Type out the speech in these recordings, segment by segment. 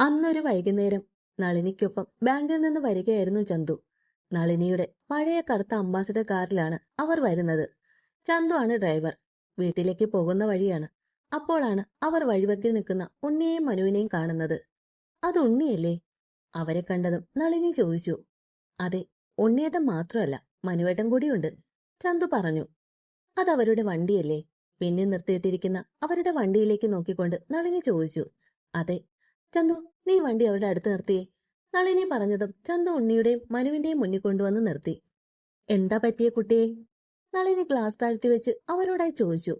അന്നൊരു വൈകുന്നേരം നളിനിക്കൊപ്പം ബാങ്കിൽ നിന്ന് വരികയായിരുന്നു ചന്തു. നളിനിയുടെ പഴയ കറുത്ത അംബാസിഡർ കാറിലാണ് അവർ വരുന്നത്. ചന്തു ആണ് ഡ്രൈവർ. വീട്ടിലേക്ക് പോകുന്ന വഴിയാണ്. അപ്പോഴാണ് അവർ വഴിവക്കിൽ നിൽക്കുന്ന ഉണ്ണിയെയും മനുവിനെയും കാണുന്നത്. അത് ഉണ്ണിയല്ലേ? അവരെ കണ്ടതും നളിനി ചോദിച്ചു. അതെ ഉണ്ണിയേട്ടൻ മാത്രമല്ല മനുവേട്ടൻ കൂടിയുണ്ട് ചന്തു പറഞ്ഞു. അതവരുടെ വണ്ടിയല്ലേ? പിന്നെ നിർത്തിയിട്ടിരിക്കുന്ന അവരുടെ വണ്ടിയിലേക്ക് നോക്കിക്കൊണ്ട് നളിനി ചോദിച്ചു. അതെ ചന്തു നീ വണ്ടി അവരുടെ അടുത്ത് നിർത്തിയേ നളിനി പറഞ്ഞതും ചന്തു ഉണ്ണിയുടെയും മനുവിന്റെയും മുന്നിൽ കൊണ്ടുവന്ന് നിർത്തി. എന്താ പറ്റിയ കുട്ടിയെ നളിനി ഗ്ലാസ് താഴ്ത്തി വെച്ച് അവരോടായി ചോദിച്ചു.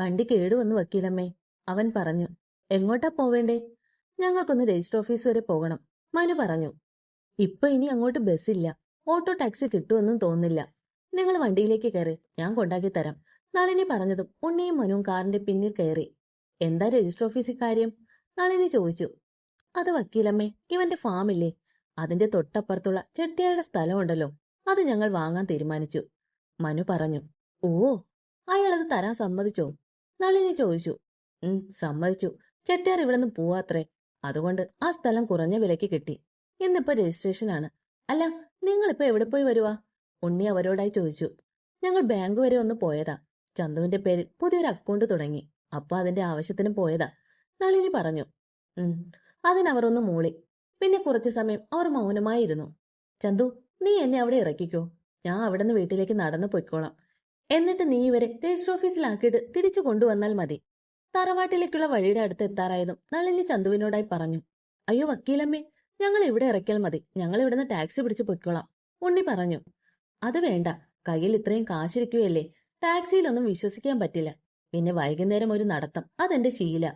വണ്ടി കേടുവന്ന് വക്കീലമ്മേ. അവൻ പറഞ്ഞു എങ്ങോട്ടാ പോവേണ്ടേ? ഞങ്ങൾക്കൊന്ന് രജിസ്റ്റർ ഓഫീസ് വരെ പോകണം. മനു പറഞ്ഞു ഇപ്പൊ ഇനി അങ്ങോട്ട് ബസ്സില്ല ഓട്ടോ ടാക്സി കിട്ടുമെന്നും തോന്നില്ല നിങ്ങൾ വണ്ടിയിലേക്ക് കയറി ഞാൻ കൊണ്ടാക്കി തരാം. നളിനി പറഞ്ഞതും ഉണ്ണിയും മനുവും കാറിന്റെ പിന്നിൽ കയറി. എന്താ രജിസ്റ്റർ ഓഫീസിൽ കാര്യം? നളിനി ചോദിച്ചു അത് വക്കീലമ്മേ ഇവന്റെ ഫാമില്ലേ? അതിന്റെ തൊട്ടപ്പുറത്തുള്ള ചെട്ടിയാരുടെ സ്ഥലമുണ്ടല്ലോ. അത് ഞങ്ങൾ വാങ്ങാൻ തീരുമാനിച്ചു. മനു പറഞ്ഞു ഓ അയാളത് തരാൻ സമ്മതിച്ചോ? നളിനി ചോദിച്ചു ഉം സമ്മതിച്ചു. ചെട്ടിയാർ ഇവിടെ നിന്ന് പോവാത്രേ. അതുകൊണ്ട് ആ സ്ഥലം കുറഞ്ഞ വിലയ്ക്ക് കിട്ടി. ഇന്നിപ്പോ രജിസ്ട്രേഷൻ ആണ് അല്ല നിങ്ങളിപ്പോ എവിടെ പോയി വരുവാ? ഉണ്ണി അവരോടായി ചോദിച്ചു. ഞങ്ങൾ ബാങ്ക് വരെ ഒന്ന് പോയതാ. ചന്തുവിന്റെ പേരിൽ പുതിയൊരു അക്കൗണ്ട് തുടങ്ങി. അപ്പൊ അതിന്റെ ആവശ്യത്തിന് പോയതാ. നളിനി പറഞ്ഞു ഉം അതിനവർ ഒന്ന് മൂളി. പിന്നെ കുറച്ചു സമയം അവർ മൗനമായിരുന്നു. ചന്തു നീ എന്നെ അവിടെ ഇറക്കിക്കോ. ഞാൻ അവിടെ നിന്ന് വീട്ടിലേക്ക് നടന്നു പൊയ്ക്കോളാം. എന്നിട്ട് നീ ഇവരെ രജിസ്റ്റർ ഓഫീസിലാക്കിയിട്ട് തിരിച്ചു കൊണ്ടുവന്നാൽ മതി. തറവാട്ടിലേക്കുള്ള വഴിയുടെ അടുത്ത് എത്താറായതും നളിനി ചന്തുവിനോടായി പറഞ്ഞു. അയ്യോ വക്കീലമ്മേ ഞങ്ങൾ ഇവിടെ ഇറക്കിയാൽ മതി. ഞങ്ങൾ ഇവിടുന്ന് ടാക്സി പിടിച്ച് പൊയ്ക്കോളാം. ഉണ്ണി പറഞ്ഞു. അത് വേണ്ട. കയ്യിൽ ഇത്രയും കാശിരിക്കുകയല്ലേ? ടാക്സിയിലൊന്നും വിശ്വസിക്കാൻ പറ്റില്ല. പിന്നെ വൈകുന്നേരം ഒരു നടത്തം. അതെന്റെ ശീല.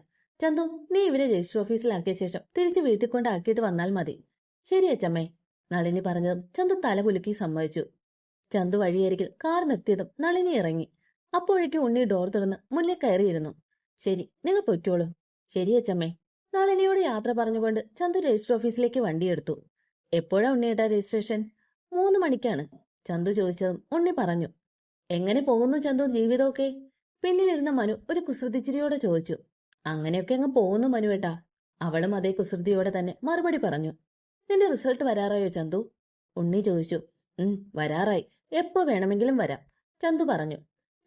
ചന്തു നീ ഇവരെ രജിസ്റ്റർ ഓഫീസിലാക്കിയ ശേഷം തിരിച്ച് വീട്ടിൽ കൊണ്ടാക്കിയിട്ട് വന്നാൽ മതി. ശരി അച്ചമ്മേ. നളിനി പറഞ്ഞതും ചന്തു തല കുലുക്കി സമ്മതിച്ചു. ചന്തു വഴിയരികിൽ കാർ നിർത്തിയതും നളിനി ഇറങ്ങി. അപ്പോഴേക്കും ഉണ്ണി ഡോർ തുറന്ന് മുന്നിൽ കയറിയിരുന്നു. ശരി നിങ്ങൾ പൊയ്ക്കോളൂ. ശരി അച്ചമ്മേ. നളിനിയോട് യാത്ര പറഞ്ഞുകൊണ്ട് ചന്തു രജിസ്റ്റർ ഓഫീസിലേക്ക് വണ്ടിയെടുത്തു എപ്പോഴാ ഉണ്ണിയേട്ടാ രജിസ്ട്രേഷൻ? മൂന്ന് മണിക്കാണ്. ചന്തു ചോദിച്ചതും ഉണ്ണി പറഞ്ഞു. എങ്ങനെ പോകുന്നു ചന്തു ജീവിതമൊക്കെ? പിന്നിലിരുന്ന മനു ഒരു കുസൃതിച്ചിരിയോടെ ചോദിച്ചു. അങ്ങനെയൊക്കെ അങ്ങ് പോകുന്നു മനുവേട്ടാ. അവളും അതേ കുസൃതിയോടെ തന്നെ മറുപടി പറഞ്ഞു. നിന്റെ റിസൾട്ട് വരാറായോ ചന്തു? ഉണ്ണി ചോദിച്ചു. ഉം വരാറായി. എപ്പോ വേണമെങ്കിലും വരാം ചന്തു പറഞ്ഞു.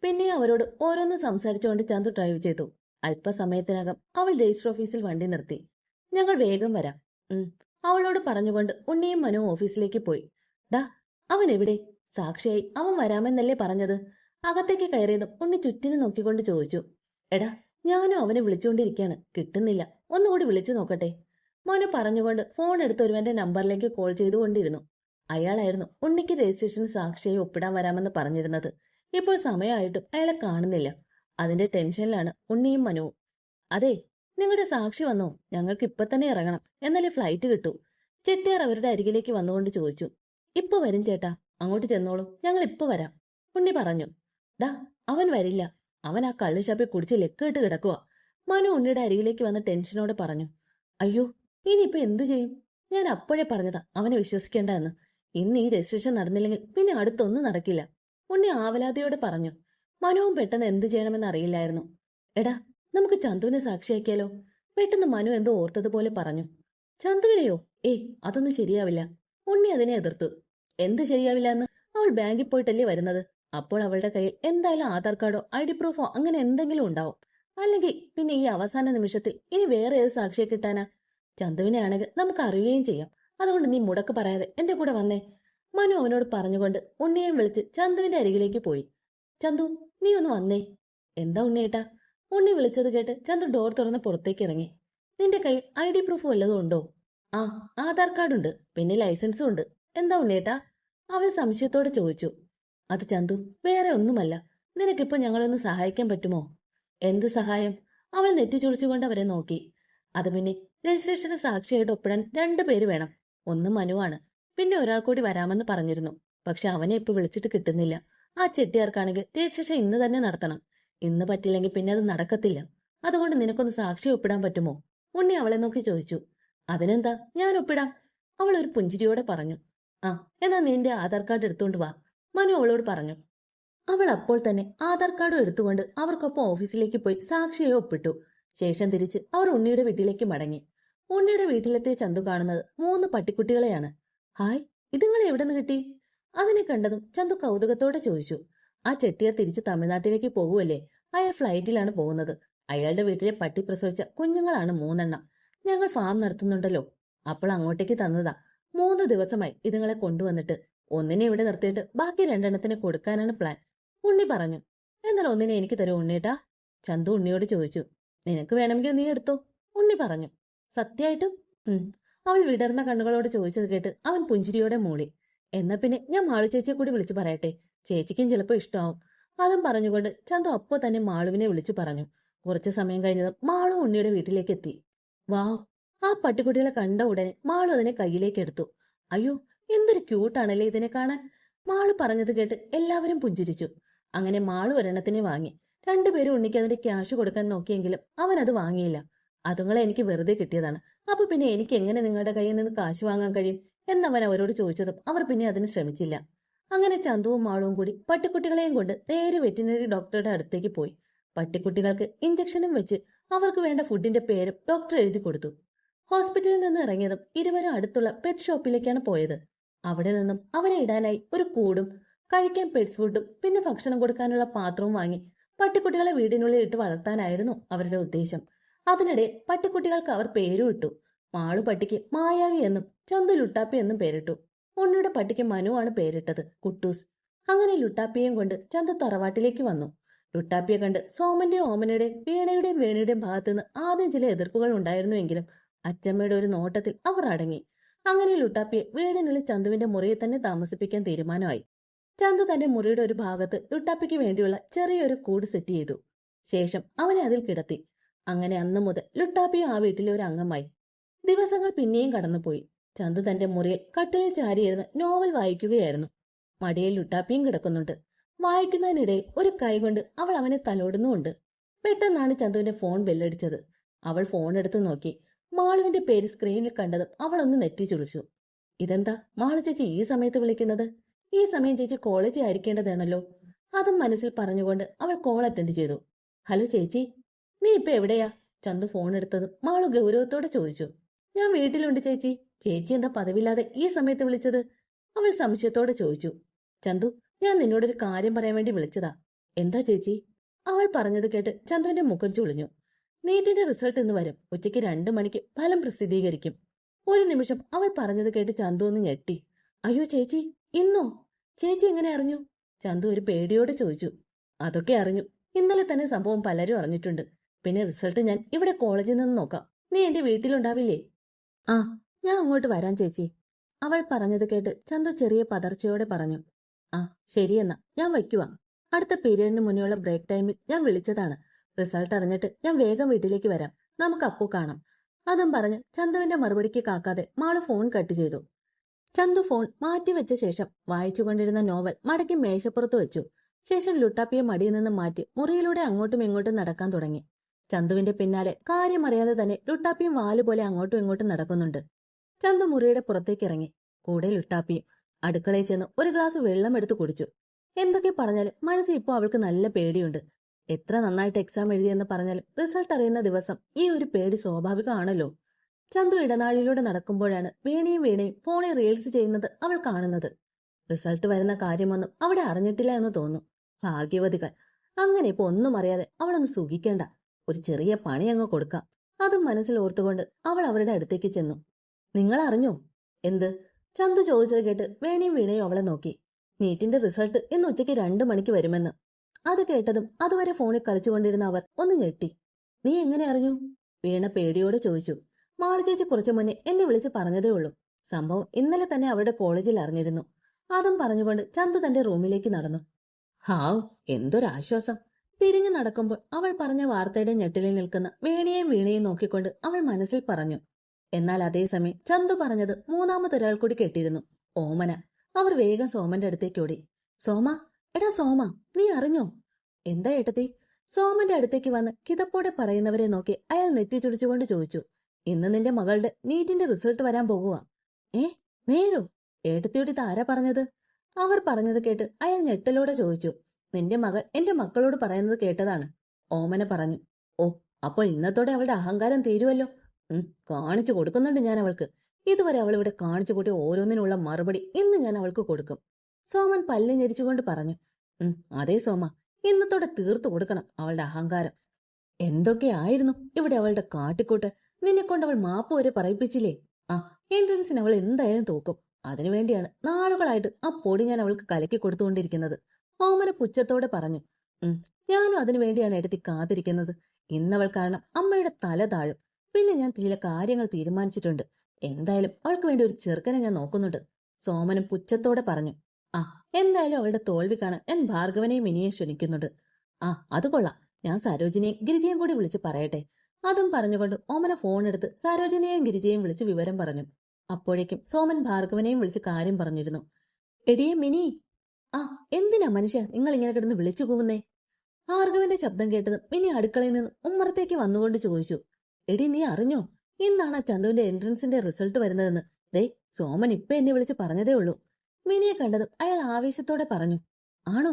പിന്നെ അവരോട് ഓരോന്ന് സംസാരിച്ചുകൊണ്ട് ചന്തു ഡ്രൈവ് ചെയ്തു. അല്പസമയത്തിനകം അവൾ രജിസ്റ്റർ ഓഫീസിൽ വണ്ടി നിർത്തി. ഞങ്ങൾ വേഗം വരാം. ഉം അവളോട് പറഞ്ഞുകൊണ്ട് ഉണ്ണിയും മനുവും ഓഫീസിലേക്ക് പോയി. ഡാ അവൻ എവിടെ? സാക്ഷിയായി. അവൻ വരാമെന്നല്ലേ പറഞ്ഞത്? അകത്തേക്ക് കയറിയതും ഉണ്ണി ചുറ്റിനെ നോക്കിക്കൊണ്ട് ചോദിച്ചു. എടാ ഞാനും അവനെ വിളിച്ചുകൊണ്ടിരിക്കുകയാണ് കിട്ടുന്നില്ല. ഒന്നുകൂടി വിളിച്ചു നോക്കട്ടെ. മോന് പറഞ്ഞുകൊണ്ട് ഫോൺ എടുത്ത് ഒരുവന്റെ നമ്പറിലേക്ക് കോൾ ചെയ്തുകൊണ്ടിരുന്നു. അയാളായിരുന്നു ഉണ്ണിക്ക് രജിസ്ട്രേഷൻ സാക്ഷിയെ ഒപ്പിടാൻ വരാമെന്ന് പറഞ്ഞിരുന്നത്. ഇപ്പോൾ സമയമായിട്ടും അയാളെ കാണുന്നില്ല. അതിന്റെ ടെൻഷനിലാണ് ഉണ്ണിയും മനുവും. അതെ നിങ്ങളുടെ സാക്ഷി വന്നോ? ഞങ്ങൾക്ക് ഇപ്പൊ തന്നെ ഇറങ്ങണം. എന്നാലേ ഫ്ലൈറ്റ് കിട്ടൂ. ചെട്ടിയാർ അവരുടെ അരികിലേക്ക് വന്നുകൊണ്ട് ചോദിച്ചു. ഇപ്പൊ വരും ചേട്ടാ. അങ്ങോട്ട് ചെന്നോളൂ. ഞങ്ങൾ ഇപ്പൊ വരാം. ഉണ്ണി പറഞ്ഞു. ഡാ അവൻ വരില്ല. അവൻ ആ കള്ളു കുടിച്ച് ലെക്കിട്ട് കിടക്കുക മനു ഉണ്ണിയുടെ അരികിലേക്ക് വന്ന് ടെൻഷനോടെ പറഞ്ഞു അയ്യോ ഇനിയിപ്പോ എന്തു ചെയ്യും? ഞാൻ അപ്പോഴേ പറഞ്ഞതാ അവനെ വിശ്വസിക്കേണ്ട എന്ന് ഇന്ന് ഈ രജിസ്ട്രേഷൻ നടന്നില്ലെങ്കിൽ പിന്നെ അടുത്തൊന്നും നടക്കില്ല. ഉണ്ണി ആവലാതിയോടെ പറഞ്ഞു മനുവും പെട്ടെന്ന് എന്ത് ചെയ്യണമെന്ന് അറിയില്ലായിരുന്നു. എടാ നമുക്ക് ചന്തുവിനെ സാക്ഷിയാക്കിയാലോ? പെട്ടെന്ന് മനു എന്തോ ഓർത്തതുപോലെ പറഞ്ഞു ചന്തുവിനെയോ? ഏയ് അതൊന്നും ശരിയാവില്ല. ഉണ്ണി അതിനെ എതിർത്തു എന്ത് ശരിയാവില്ല എന്ന് അവൾ ബാങ്കിൽ പോയിട്ടല്ലേ വരുന്നത്? അപ്പോൾ അവളുടെ കയ്യിൽ എന്തായാലും ആധാർ കാർഡോ ഐ ഡി പ്രൂഫോ അങ്ങനെ എന്തെങ്കിലും ഉണ്ടാവും. അല്ലെങ്കിൽ പിന്നെ ഈ അവസാന നിമിഷത്തിൽ ഇനി വേറെ ഏത് സാക്ഷിയെ കിട്ടാനാ? ചന്തുവിനെ ആണെങ്കിൽ നമുക്ക് അറിയുകയും ചെയ്യാം. അതുകൊണ്ട് നീ മുടക്ക് പറയാതെ എന്റെ കൂടെ വന്നേ. മനു അവനോട് പറഞ്ഞുകൊണ്ട് ഉണ്ണിയെയും വിളിച്ച് ചന്തുവിന്റെ അരികിലേക്ക് പോയി. ചന്തു നീ ഒന്ന് വന്നേ. എന്താ ഉണ്ണിയേട്ടാ? ഉണ്ണി വിളിച്ചത് കേട്ട് ചന്തു ഡോർ തുറന്ന് പുറത്തേക്ക് ഇറങ്ങി. നിന്റെ കയ്യിൽ ഐ ഡി പ്രൂഫ് വല്ലതും ഉണ്ടോ? ആ ആധാർ കാർഡ് ഉണ്ട് പിന്നെ ലൈസൻസും ഉണ്ട്. എന്താ ഉണ്ണിയേട്ടാ? അവൾ സംശയത്തോടെ ചോദിച്ചു. അത് ചന്തു വേറെ ഒന്നുമല്ല. നിനക്കിപ്പോ ഞങ്ങളൊന്ന് സഹായിക്കാൻ പറ്റുമോ? എന്ത് സഹായം? അവൾ നെറ്റി ചുളിച്ചുകൊണ്ട് അവരെ നോക്കി. അത് പിന്നെ രജിസ്ട്രേഷന് സാക്ഷിയായിട്ട് ഒപ്പിടാൻ രണ്ടു പേര് വേണം. ഒന്ന് മനുവാണ്. പിന്നെ ഒരാൾ കൂടി വരാമെന്ന് പറഞ്ഞിരുന്നു. പക്ഷെ അവനെ ഇപ്പൊ വിളിച്ചിട്ട് കിട്ടുന്നില്ല. ആ ചെട്ടിയാർക്കാണെങ്കിൽ രജിസ്ട്രേഷൻ ഇന്ന് തന്നെ നടത്തണം. ഇന്ന് പറ്റില്ലെങ്കിൽ പിന്നെ അത് നടക്കത്തില്ല. അതുകൊണ്ട് നിനക്കൊന്ന് സാക്ഷി ഒപ്പിടാൻ പറ്റുമോ? ഉണ്ണി അവളെ നോക്കി ചോദിച്ചു. അതിനെന്താ? ഞാൻ ഒപ്പിടാം. അവൾ ഒരു പുഞ്ചിരിയോടെ പറഞ്ഞു. ആ എന്നാ നിന്റെ ആധാർ കാർഡ് എടുത്തുകൊണ്ട് വാ. മനു അവളോട് പറഞ്ഞു അവൾ അപ്പോൾ തന്നെ ആധാർ കാർഡും എടുത്തുകൊണ്ട് അവർക്കൊപ്പം ഓഫീസിലേക്ക് പോയി സാക്ഷിയെ ഒപ്പിട്ടു. ശേഷം തിരിച്ച് അവർ ഉണ്ണിയുടെ വീട്ടിലേക്ക് മടങ്ങി. ഉണ്ണിയുടെ വീട്ടിലെത്തിയ ചന്തു കാണുന്നത് മൂന്ന് പട്ടിക്കുട്ടികളെയാണ്. ഹായ് ഇതുങ്ങളെ എവിടെ നിന്ന് കിട്ടി? അതിനെ കണ്ടതും ചന്തു കൗതുകത്തോടെ ചോദിച്ചു ആ ചെട്ടിയാർ തിരിച്ച് തമിഴ്നാട്ടിലേക്ക് പോകുമല്ലേ അയാൾ ഫ്ലൈറ്റിലാണ് പോകുന്നത്. അയാളുടെ വീട്ടിലെ പട്ടി പ്രസവിച്ച കുഞ്ഞുങ്ങളാണ് മൂന്നെണ്ണം. ഞങ്ങൾ ഫാം നടത്തുന്നുണ്ടല്ലോ. അപ്പോൾ അങ്ങോട്ടേക്ക് തന്നതാ. മൂന്ന് ദിവസമായി ഇതുങ്ങളെ കൊണ്ടുവന്നിട്ട്. ഒന്നിനെ ഇവിടെ നിർത്തിയിട്ട് ബാക്കി രണ്ടെണ്ണത്തിന് കൊടുക്കാനാണ് പ്ലാൻ ഉണ്ണി പറഞ്ഞു. എന്നാൽ ഒന്നിനെ എനിക്ക് തരൂ ഉണ്ണിയേട്ടാ. ചന്തു ഉണ്ണിയോട് ചോദിച്ചു. നിനക്ക് വേണമെങ്കിൽ നീ എടുത്തോ? ഉണ്ണി പറഞ്ഞു. സത്യമായിട്ടും? അവൾ വിടർന്ന കണ്ണുകളോട് ചോദിച്ചത് കേട്ട് അവൻ പുഞ്ചിരിയോടെ മൂളി. എന്നാ പിന്നെ ഞാൻ മാളു ചേച്ചിയെ കൂടി വിളിച്ചു പറയട്ടെ. ചേച്ചിക്കും ചിലപ്പോൾ ഇഷ്ടമാവും അതും പറഞ്ഞുകൊണ്ട് ചന്തു അപ്പോൾ തന്നെ മാളുവിനെ വിളിച്ചു പറഞ്ഞു. കുറച്ച് സമയം കഴിഞ്ഞതും മാളു ഉണ്ണിയുടെ വീട്ടിലേക്ക് എത്തി. വാവ് ആ പട്ടിക്കുട്ടികളെ കണ്ട ഉടനെ മാളു അതിനെ കയ്യിലേക്ക് എടുത്തു. അയ്യോ എന്തൊരു ക്യൂട്ടാണല്ലേ ഇതിനെ കാണാൻ? മാളു പറഞ്ഞത് കേട്ട് എല്ലാവരും പുഞ്ചിരിച്ചു. അങ്ങനെ മാളു ഒരെണ്ണത്തിനെ വാങ്ങി. രണ്ടുപേരും ഉണ്ണിക്ക് അതിന്റെ ക്യാഷ് കൊടുക്കാൻ നോക്കിയെങ്കിലും അവൻ അത് വാങ്ങിയില്ല. അതുങ്ങളെ എനിക്ക് വെറുതെ കിട്ടിയതാണ്. അപ്പൊ പിന്നെ എനിക്ക് എങ്ങനെ നിങ്ങളുടെ കയ്യിൽ നിന്ന് കാശ് വാങ്ങാൻ കഴിയും? എന്നവൻ അവരോട് ചോദിച്ചതും അവർ പിന്നെ അതിന് ശ്രമിച്ചില്ല. അങ്ങനെ ചന്തുവും മാളവും കൂടി പട്ടിക്കുട്ടികളെയും കൊണ്ട് നേരെ വെറ്റിനറി ഡോക്ടറുടെ അടുത്തേക്ക് പോയി. പട്ടിക്കുട്ടികൾക്ക് ഇഞ്ചക്ഷനും വെച്ച് അവർക്ക് വേണ്ട ഫുഡിന്റെ പേരും ഡോക്ടർ എഴുതി കൊടുത്തു. ഹോസ്പിറ്റലിൽ നിന്ന് ഇറങ്ങിയതും ഇരുവരും അടുത്തുള്ള പെറ്റ് ഷോപ്പിലേക്കാണ് പോയത്. അവിടെ നിന്നും അവനെ ഇടാനായി ഒരു കൂടും കഴിക്കാൻ പെറ്റ്സ് ഫുഡും പിന്നെ ഭക്ഷണം കൊടുക്കാനുള്ള പാത്രവും വാങ്ങി പട്ടിക്കുട്ടികളെ വീടിനുള്ളിൽ ഇട്ട് വളർത്താനായിരുന്നു അവരുടെ ഉദ്ദേശം. അതിനിടെ പട്ടിക്കുട്ടികൾക്ക് അവർ പേരും ഇട്ടു. മാളു പട്ടിക്ക് മായാവി എന്നും ചന്തു ലുട്ടാപ്പി എന്നും പേരിട്ടു. ഉണ്ണിയുടെ പട്ടിക്ക് മനുവാണ് പേരിട്ടത് കുട്ടൂസ്. അങ്ങനെ ലുട്ടാപ്പിയെയും കൊണ്ട് ചന്തു തറവാട്ടിലേക്ക് വന്നു. ലുട്ടാപ്പിയെ കണ്ട് സോമന്റെയും ഓമനയുടെയും വീണയുടെയും വേണിയുടെയും ഭാഗത്തുനിന്ന് ആദ്യം ചില എതിർപ്പുകൾ ഉണ്ടായിരുന്നുവെങ്കിലും അച്ചമ്മയുടെ ഒരു നോട്ടത്തിൽ അവർ അടങ്ങി. അങ്ങനെ ലുട്ടാപ്പിയെ വീടിനുള്ളിൽ ചന്തുവിന്റെ മുറിയിൽ തന്നെ താമസിപ്പിക്കാൻ തീരുമാനമായി. ചന്തു തന്റെ മുറിയുടെ ഒരു ഭാഗത്ത് ലുട്ടാപ്പിക്ക് വേണ്ടിയുള്ള ചെറിയൊരു കൂട് സെറ്റ് ചെയ്തു. ശേഷം അവനെ അതിൽ കിടത്തി. അങ്ങനെ അന്നു മുതൽ ലുട്ടാപ്പിയും ആ വീട്ടിലെ ഒരു അംഗമായി. ദിവസങ്ങൾ പിന്നെയും കടന്നുപോയി. ചന്തു തന്റെ മുറിയിൽ കട്ടിലിൽ ചാരിയിരുന്ന് നോവൽ വായിക്കുകയായിരുന്നു. മടിയിൽ ലുട്ടാപ്പിയും കിടക്കുന്നുണ്ട്. വായിക്കുന്നതിനിടയിൽ ഒരു കൈകൊണ്ട് അവൾ അവനെ തലോടുന്നുമുണ്ട്. പെട്ടെന്നാണ് ചന്തുവിന്റെ ഫോൺ ബെല്ലടിച്ചത് അവൾ ഫോൺ എടുത്തു നോക്കി. മാളുവിന്റെ പേര് സ്ക്രീനിൽ കണ്ടതും അവൾ ഒന്ന് നെറ്റി ചുളിച്ചു. ഇതെന്താ? മാളു ചേച്ചി ഈ സമയത്ത് വിളിക്കുന്നത്? ഈ സമയം ചേച്ചി കോളേജിൽ ആയിരിക്കേണ്ടതാണല്ലോ. അതും മനസ്സിൽ പറഞ്ഞുകൊണ്ട് അവൾ കോൾ അറ്റൻഡ് ചെയ്തു. ഹലോ ചേച്ചി നീ ഇപ്പൊ എവിടെയാ? ചന്തു ഫോൺ എടുത്തതും മാളു ഗൗരവത്തോടെ ചോദിച്ചു. ഞാൻ വീട്ടിലുണ്ട് ചേച്ചി. ചേച്ചി എന്താ പതിവില്ലാതെ ഈ സമയത്ത് വിളിച്ചത്? അവൾ സംശയത്തോടെ ചോദിച്ചു. ചന്തു ഞാൻ നിന്നോടൊരു കാര്യം പറയാൻ വേണ്ടി വിളിച്ചതാ. എന്താ ചേച്ചി? അവൾ പറഞ്ഞത് കേട്ട് ചന്തുവിന്റെ മുഖം ചുളിഞ്ഞു. നീറ്റിന്റെ റിസൾട്ട് ഇന്ന് വരും. ഉച്ചയ്ക്ക് രണ്ടു മണിക്ക് ഫലം പ്രസിദ്ധീകരിക്കും. ഒരു നിമിഷം അവൾ പറഞ്ഞത് കേട്ട് ചന്തു ഒന്ന് ഞെട്ടി. അയ്യോ ചേച്ചി ഇന്നോ? ചേച്ചി എങ്ങനെ അറിഞ്ഞു? ചന്തു ഒരു പേടിയോടെ ചോദിച്ചു. അതൊക്കെ അറിഞ്ഞു. ഇന്നലെ തന്നെ സംഭവം പലരും അറിഞ്ഞിട്ടുണ്ട്. പിന്നെ റിസൾട്ട് ഞാൻ ഇവിടെ കോളേജിൽ നിന്ന് നോക്കാം. നീ എന്റെ വീട്ടിലുണ്ടാവില്ലേ? ആ ഞാൻ അങ്ങോട്ട് വരാം ചേച്ചി. അവൾ പറഞ്ഞത് കേട്ട് ചന്തു ചെറിയ പതർച്ചയോടെ പറഞ്ഞു. ആ ശരിയെന്നാ ഞാൻ വയ്ക്കുവാ. അടുത്ത പീരീഡിന് മുന്നേയുള്ള ബ്രേക്ക് ടൈമിൽ ഞാൻ വിളിച്ചതാണ്. റിസൾട്ട് അറിഞ്ഞിട്ട് ഞാൻ വേഗം വീട്ടിലേക്ക് വരാം. നമുക്ക് അപ്പു കാണാം. അതും പറഞ്ഞ് ചന്തുവിന്റെ മറുപടിക്ക് കാക്കാതെ മാൾ ഫോൺ കട്ട് ചെയ്തു. ചന്തു ഫോൺ മാറ്റിവെച്ച ശേഷം വായിച്ചുകൊണ്ടിരുന്ന നോവൽ മടക്കി മേശപ്പുറത്ത് വെച്ചു. ശേഷം ലുട്ടാപ്പിയെ മടിയിൽ നിന്ന് മാറ്റി മുറിയിലൂടെ അങ്ങോട്ടും ഇങ്ങോട്ടും നടക്കാൻ തുടങ്ങി. ചന്തുവിന്റെ പിന്നാലെ കാര്യമറിയാതെ തന്നെ ലുട്ടാപ്പിയും വാലുപോലെ അങ്ങോട്ടും ഇങ്ങോട്ടും നടക്കുന്നുണ്ട്. ചന്തു മുറിയുടെ പുറത്തേക്ക് ഇറങ്ങി. കൂടെ ലുട്ടാപ്പിയും അടുക്കളയിൽ ചെന്ന് ഒരു ഗ്ലാസ് വെള്ളം എടുത്തു കുടിച്ചു. എന്തൊക്കെ പറഞ്ഞാലും മനസ്സിൽ ഇപ്പോൾ അവൾക്ക് നല്ല പേടിയുണ്ട്. എത്ര നന്നായിട്ട് എക്സാം എഴുതിയെന്ന് പറഞ്ഞാലും റിസൾട്ട് അറിയുന്ന ദിവസം ഈ ഒരു പേടി സ്വാഭാവികമാണല്ലോ. ചന്തു ഇടനാഴിയിലൂടെ നടക്കുമ്പോഴാണ് വീണയും വീണയും ഫോണിൽ റീൽസ് ചെയ്യുന്നത് അവൾ കാണുന്നത്. റിസൾട്ട് വരുന്ന കാര്യമൊന്നും അവിടെ അറിഞ്ഞിട്ടില്ല എന്ന് തോന്നുന്നു ഭാഗ്യവതികൾ. അങ്ങനെ ഇപ്പൊ ഒന്നും അറിയാതെ അവളൊന്ന് സുഖിക്കേണ്ട. ഒരു ചെറിയ പണി അങ്ങ് കൊടുക്കാം. അതും മനസ്സിൽ ഓർത്തുകൊണ്ട് അവൾ അവരുടെ അടുത്തേക്ക് ചെന്നു. നിങ്ങൾ അറിഞ്ഞോ? എന്ത്? ചന്തു ചോദിച്ചത് കേട്ട് വേണിയും വീണയും അവളെ നോക്കി. നീറ്റിന്റെ റിസൾട്ട് ഇന്ന് ഉച്ചയ്ക്ക് രണ്ടു മണിക്ക് വരുമെന്ന്. അത് കേട്ടതും അതുവരെ ഫോണിൽ കളിച്ചുകൊണ്ടിരുന്ന അവർ ഒന്ന് ഞെട്ടി. നീ എങ്ങനെ അറിഞ്ഞു? വീണ പേടിയോടെ ചോദിച്ചു. മാളു ചേച്ചി കുറച്ചു മുന്നേ എന്നെ വിളിച്ച് പറഞ്ഞതേ ഉള്ളൂ. സംഭവം ഇന്നലെ തന്നെ അവരുടെ കോളേജിൽ അറിഞ്ഞിരുന്നു. അതും പറഞ്ഞുകൊണ്ട് ചന്തു തന്റെ റൂമിലേക്ക് നടന്നു. ഹാവ് എന്തൊരാശ്വാസം. തിരിഞ്ഞു നടക്കുമ്പോൾ അവൾ പറഞ്ഞ വാർത്തയുടെ ഞെട്ടിലിൽ നിൽക്കുന്ന വേണിയെയും വീണയും നോക്കിക്കൊണ്ട് അവൾ മനസ്സിൽ പറഞ്ഞു. എന്നാൽ അതേസമയം ചന്തു പറഞ്ഞത് മൂന്നാമതൊരാൾ കൂടി കേട്ടിരുന്നു. ഓമന. അവർ വേഗം സോമന്റെ അടുത്തേക്ക് ഓടി. സോമ എടാ സോമ നീ അറിഞ്ഞോ? എന്താ ഏട്ടത്തി? സോമന്റെ അടുത്തേക്ക് വന്ന് കിതപ്പോടെ പറയുന്നവരെ നോക്കി അയാൾ നെറ്റി ചുടിച്ചുകൊണ്ട് ചോദിച്ചു ഇന്ന് നിന്റെ മകളുടെ നീറ്റിന്റെ റിസൾട്ട് വരാൻ പോകുക ഏ നേരോ? ഏട്ടത്തിയോട് ഇത് ആരാ പറഞ്ഞത്? അവർ പറഞ്ഞത് കേട്ട് അയാൾ ഞെട്ടലോടെ ചോദിച്ചു നിന്റെ മകൾ എന്റെ മക്കളോട് പറയുന്നത് കേട്ടതാണ്. ഓമന പറഞ്ഞു ഓ അപ്പോൾ ഇന്നത്തോടെ അവളുടെ അഹങ്കാരം തീരുവല്ലോ? ഉം കാണിച്ചു കൊടുക്കുന്നുണ്ട് ഞാൻ അവൾക്ക്. ഇതുവരെ അവൾ ഇവിടെ കാണിച്ചു കൂട്ടിയ ഓരോന്നിനുള്ള മറുപടി ഇന്ന് ഞാൻ അവൾക്ക് കൊടുക്കും. സോമൻ പല്ല് ഞെരിച്ചുകൊണ്ട് പറഞ്ഞു അതേ സോമ ഇന്നത്തോടെ തീർത്തു കൊടുക്കണം അവളുടെ അഹങ്കാരം. എന്തൊക്കെയായിരുന്നു ഇവിടെ അവളുടെ കാട്ടിക്കൂട്ട്? നിന്നെ കൊണ്ട് അവൾ മാപ്പ് വരെ പറയിപ്പിച്ചില്ലേ? ആ എൻട്രൻസിന് അവൾ എന്തായാലും തോക്കും. അതിനുവേണ്ടിയാണ് നാളുകളായിട്ട് ആ പൊടി ഞാൻ അവൾക്ക് കലക്കി കൊടുത്തുകൊണ്ടിരിക്കുന്നത്. ഓമന പുച്ഛത്തോടെ പറഞ്ഞു ഉം ഞാനും അതിനു വേണ്ടിയാണ് എടുത്തി കാത്തിരിക്കുന്നത്. ഇന്നവൾ കാരണം അമ്മയുടെ തല താഴും. പിന്നെ ഞാൻ ചില കാര്യങ്ങൾ തീരുമാനിച്ചിട്ടുണ്ട്. എന്തായാലും അവൾക്ക് വേണ്ടി ഒരു ചെറുക്കനെ ഞാൻ നോക്കുന്നുണ്ട്. സോമനും പുച്ഛത്തോടെ പറഞ്ഞു ആ എന്തായാലും അവളുടെ തോൽവി കാണാൻ ഞാൻ ഭാർഗവനെയും മിനിയെ ക്ഷണിക്കുന്നുണ്ട്. ആ അത് കൊള്ളാം. ഞാൻ സരോജിനെയും ഗിരിജയും കൂടി വിളിച്ച് പറയട്ടെ. അതും പറഞ്ഞുകൊണ്ട് ഓമന ഫോൺ എടുത്ത് സരോജിനെയും ഗിരിജയും വിളിച്ച് വിവരം പറഞ്ഞു. അപ്പോഴേക്കും സോമൻ ഭാർഗവനെയും വിളിച്ച് കാര്യം പറഞ്ഞിരുന്നു. എടിയെ മിനി. ആ എന്തിനാ മനുഷ്യ നിങ്ങൾ ഇങ്ങനെ കിടന്ന് വിളിച്ചു കൂവുന്നേ? ഭാർഗവന്റെ ശബ്ദം കേട്ടതും മിനി അടുക്കളയിൽ നിന്ന് ഉമ്മറത്തേക്ക് വന്നുകൊണ്ട് ചോദിച്ചു. എടി നീ അറിഞ്ഞോ? ഇന്നാണ് ആ ചന്തുവിന്റെ എൻട്രൻസിന്റെ റിസൾട്ട് വരുന്നതെന്ന്. ദേ സോമൻ ഇപ്പൊ എന്നെ വിളിച്ച് പറഞ്ഞതേ ഉള്ളൂ. മിനിയെ കണ്ടതും അയാൾ ആവേശത്തോടെ പറഞ്ഞു ആണോ?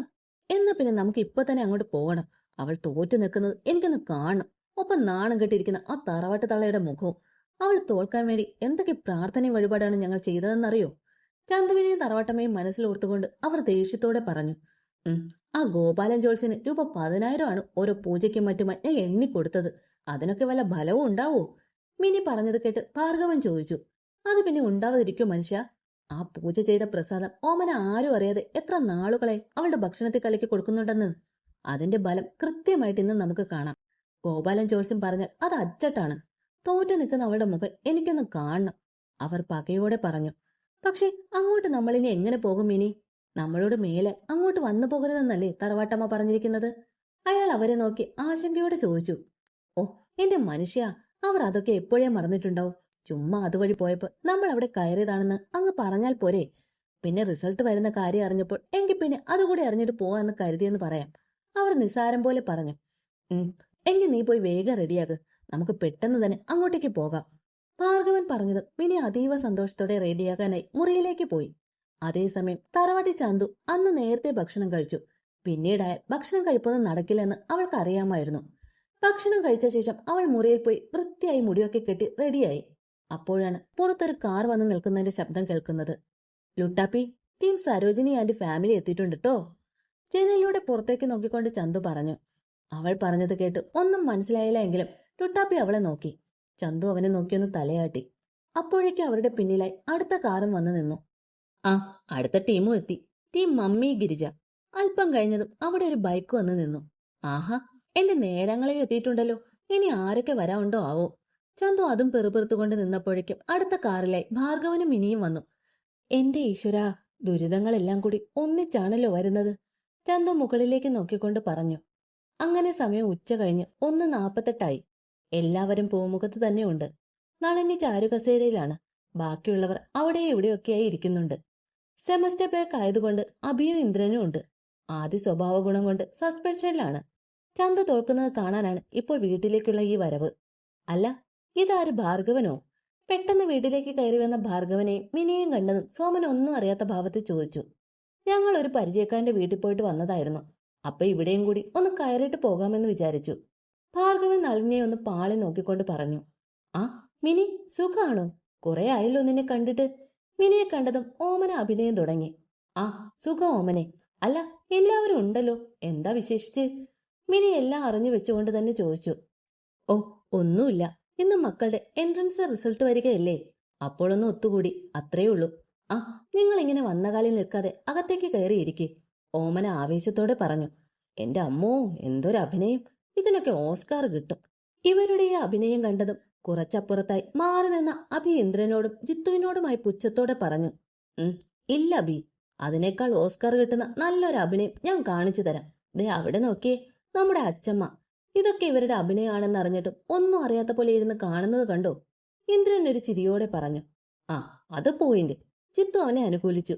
എന്നാ പിന്നെ നമുക്ക് ഇപ്പൊ തന്നെ അങ്ങോട്ട് പോകണം. അവൾ തോറ്റു നിൽക്കുന്നത് എനിക്കൊന്ന് കാണണം. ഒപ്പം നാണം കെട്ടിയിരിക്കുന്ന ആ തറവാട്ട് തള്ളയുടെ മുഖവും. അവൾ തോൽക്കാൻ വേണ്ടി എന്തൊക്കെ പ്രാർത്ഥനയും വഴിപാടാണ് ഞങ്ങൾ ചെയ്തതെന്നറിയോ? ചന്ദുവിനെയും തറവാട്ടമ്മയും മനസ്സിലോർത്തുകൊണ്ട് അവർ ദേഷ്യത്തോടെ പറഞ്ഞു ആ ഗോപാലൻ ജോൾസിന് രൂപ പതിനായിരം ആണ് ഓരോ പൂജയ്ക്കും മറ്റുമായി ഞാൻ എണ്ണിക്കൊടുത്തത്. അതിനൊക്കെ വല്ല ഫലവും ഉണ്ടാവോ? മിനി പറഞ്ഞത് കേട്ട് ഭാർഗവൻ ചോദിച്ചു അത് പിന്നെ ഉണ്ടാവാതിരിക്കും മനുഷ്യ? ആ പൂജ ചെയ്ത പ്രസാദം ഓമന ആരും അറിയാതെ എത്ര നാളുകളെ അവളുടെ ഭക്ഷണത്തിൽ കലക്കി കൊടുക്കുന്നുണ്ടെന്ന്. അതിന്റെ ബലം കൃത്യമായിട്ട് ഇന്ന് നമുക്ക് കാണാം. ഗോപാലൻ ജോൾസ്യം പറഞ്ഞാൽ അത് അച്ചട്ടാണ്. തോറ്റു നിൽക്കുന്ന അവളുടെ മുഖം എനിക്കൊന്ന് കാണണം. അവർ പകയോടെ പറഞ്ഞു പക്ഷെ അങ്ങോട്ട് നമ്മളിനി എങ്ങനെ പോകും ഇനി നമ്മളോട് മേലെ അങ്ങോട്ട് വന്നു പോകരുതെന്നല്ലേ തറവാട്ടമ്മ പറഞ്ഞിരിക്കുന്നത്? അയാൾ അവരെ നോക്കി ആശങ്കയോടെ ചോദിച്ചു ഓ എന്റെ മനുഷ്യ അവർ അതൊക്കെ എപ്പോഴേ മറന്നിട്ടുണ്ടാവും? ചുമ്മാ അതുവഴി പോയപ്പോ നമ്മൾ അവിടെ കയറിയതാണെന്ന് അങ്ങ് പറഞ്ഞാൽ പോരെ. പിന്നെ റിസൾട്ട് വരുന്ന കാര്യം അറിഞ്ഞപ്പോൾ എങ്കിൽ പിന്നെ അതുകൂടി അറിഞ്ഞിട്ട് പോവാന്ന് കരുതിയെന്ന് പറയാം. അവർ നിസാരം പോലെ പറഞ്ഞു. എങ്കിൽ നീ പോയി വേഗം റെഡിയാക്ക് നമുക്ക് പെട്ടെന്ന് തന്നെ അങ്ങോട്ടേക്ക് പോകാം. ഭാർഗവൻ പറഞ്ഞതും മിനി അതീവ സന്തോഷത്തോടെ റെഡിയാക്കാനായി മുറിയിലേക്ക് പോയി. അതേസമയം തറവാട്ടി ചന്തു അന്ന് നേരത്തെ ഭക്ഷണം കഴിച്ചു. പിന്നീടായ ഭക്ഷണം കഴിപ്പൊന്നും നടക്കില്ലെന്ന് അവൾക്ക് അറിയാമായിരുന്നു ഭക്ഷണം കഴിച്ച ശേഷം അവൾ മുറിയിൽ പോയി വൃത്തിയായി മുടിയൊക്കെ കെട്ടി റെഡിയായി അപ്പോഴാണ് പുറത്തൊരു കാർ വന്ന് നിൽക്കുന്നതിന്റെ ശബ്ദം കേൾക്കുന്നത്. Luttappi team Sarojini and family എത്തിയിട്ടുണ്ട് കേട്ടോ ജനലിലൂടെ പുറത്തേക്ക് നോക്കിക്കൊണ്ട് ചന്തു പറഞ്ഞു. അവൾ പറഞ്ഞത് കേട്ട് ഒന്നും മനസ്സിലായില്ല എങ്കിലും ലുട്ടാപ്പി അവളെ നോക്കി. ചന്തു അവനെ നോക്കിയൊന്ന് തലയാട്ടി. അപ്പോഴേക്കും അവരുടെ പിന്നിലായി അടുത്ത കാറും വന്നു നിന്നു. ആ അടുത്ത ടീമും എത്തി. Team mummy Girija. അല്പം കഴിഞ്ഞതും അവിടെ ഒരു ബൈക്ക് വന്ന് നിന്നു. ആഹാ എന്റെ നേരങ്ങളെ എത്തിയിട്ടുണ്ടല്ലോ. ഇനി ആരൊക്കെ ഉണ്ടോ ആവോ? ചന്തു അതും പെറുപെറുത്തുകൊണ്ട് നിന്നപ്പോഴേക്കും അടുത്ത കാറിലായി ഭാർഗവനും മിനിയും വന്നു. എന്റെ ഈശ്വര ദുരിതങ്ങളെല്ലാം കൂടി ഒന്നിച്ചാണല്ലോ വരുന്നത്? ചന്തു മുകളിലേക്ക് നോക്കിക്കൊണ്ട് പറഞ്ഞു. അങ്ങനെ സമയം ഉച്ച കഴിഞ്ഞ് ഒന്ന് നാപ്പത്തെട്ടായി. എല്ലാവരും പൂമുഖത്ത് തന്നെയുണ്ട് നളിനി ചാരുകസേരയിലാണ്. ബാക്കിയുള്ളവർ അവിടെ എവിടെയൊക്കെയായി ഇരിക്കുന്നുണ്ട്. സെമസ്റ്റർ ബ്രേക്ക് ആയതുകൊണ്ട് അഭിയും ഇന്ദ്രനും ഉണ്ട്. ആദ്യ സ്വഭാവ ഗുണം കൊണ്ട് സസ്പെൻഷനിലാണ്. ചന്തു തോൽക്കുന്നത് കാണാനാണ് ഇപ്പോൾ വീട്ടിലേക്കുള്ള ഈ വരവ്. അല്ല ഇതാര് ഭാർഗവനോ? പെട്ടെന്ന് വീട്ടിലേക്ക് കയറി വന്ന ഭാർഗവനെ മിനിയും കണ്ടതും സോമൻ ഒന്നും അറിയാത്ത ഭാവത്തിൽ ചോദിച്ചു. ഞങ്ങൾ ഒരു പരിചയക്കാരന്റെ വീട്ടിൽ പോയിട്ട് വന്നതായിരുന്നു. അപ്പൊ ഇവിടെയും കൂടി ഒന്ന് കയറിയിട്ട് പോകാമെന്ന് വിചാരിച്ചു. ഭാർഗവൻ നളിനെ ഒന്ന് പാളി നോക്കിക്കൊണ്ട് പറഞ്ഞു. ആ മിനി സുഖാണോ? കുറെ ആയല്ലോ നിന്നെ കണ്ടിട്ട്. മിനിയെ കണ്ടതും ഓമന അഭിനയം തുടങ്ങി. ആ സുഖം ഓമനെ. അല്ല എല്ലാവരും ഉണ്ടല്ലോ. എന്താ വിശേഷിച്ച്? മിനി എല്ലാം അറിഞ്ഞു വെച്ചുകൊണ്ട് തന്നെ ചോദിച്ചു. ഓ ഒന്നുമില്ല. ഇന്ന് മക്കളുടെ എൻട്രൻസ് റിസൾട്ട് വരികയല്ലേ? അപ്പോഴൊന്ന് ഒത്തുകൂടി അത്രേ ഉള്ളൂ. ആ നിങ്ങൾ ഇങ്ങനെ വന്ന കാലിൽ നിൽക്കാതെ അകത്തേക്ക് കയറിയിരിക്കെ. ഓമന ആവേശത്തോടെ പറഞ്ഞു എന്റെ അമ്മോ എന്തൊരു അഭിനയം. ഇതിനൊക്കെ ഓസ്കാർ കിട്ടും. ഇവരുടെ ഈ അഭിനയം കണ്ടതും കുറച്ചപ്പുറത്തായി മാറി നിന്ന അഭി ഇന്ദ്രനോടും ജിത്തുവിനോടുമായി പുച്ഛത്തോടെ പറഞ്ഞു ഇല്ല അഭി. അതിനേക്കാൾ ഓസ്കാർ കിട്ടുന്ന നല്ലൊരു അഭിനയം ഞാൻ കാണിച്ചു തരാം. ദേ അവിടെ നോക്കിയേ നമ്മുടെ അച്ചമ്മ. ഇതൊക്കെ ഇവരുടെ അഭിനയമാണെന്ന് അറിഞ്ഞിട്ടും ഒന്നും അറിയാത്ത പോലെ ഇരുന്ന് കാണുന്നത് കണ്ടോ? ഇന്ദ്രൻ ഒരു ചിരിയോടെ പറഞ്ഞു. ആ അത് പോയിന്റ്. ചിത്തു അവനെ അനുകൂലിച്ചു.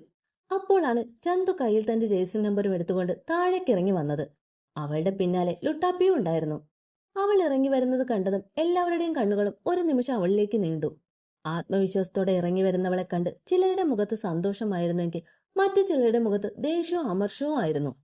അപ്പോഴാണ് ചന്തു കയ്യിൽ തന്റെ രജിസ്റ്റർ നമ്പറും എടുത്തുകൊണ്ട് താഴേക്കിറങ്ങി വന്നത്. അവളുടെ പിന്നാലെ ലുട്ടാപ്പിയും ഉണ്ടായിരുന്നു. അവൾ ഇറങ്ങി വരുന്നത് കണ്ടതും എല്ലാവരുടെയും കണ്ണുകളും ഒരു നിമിഷം അവളിലേക്ക് നീണ്ടു. ആത്മവിശ്വാസത്തോടെ ഇറങ്ങി വരുന്നവളെ കണ്ട് ചിലരുടെ മുഖത്ത് സന്തോഷമായിരുന്നെങ്കിൽ മറ്റു ചിലരുടെ മുഖത്ത് ദേഷ്യവും അമർഷവും ആയിരുന്നു.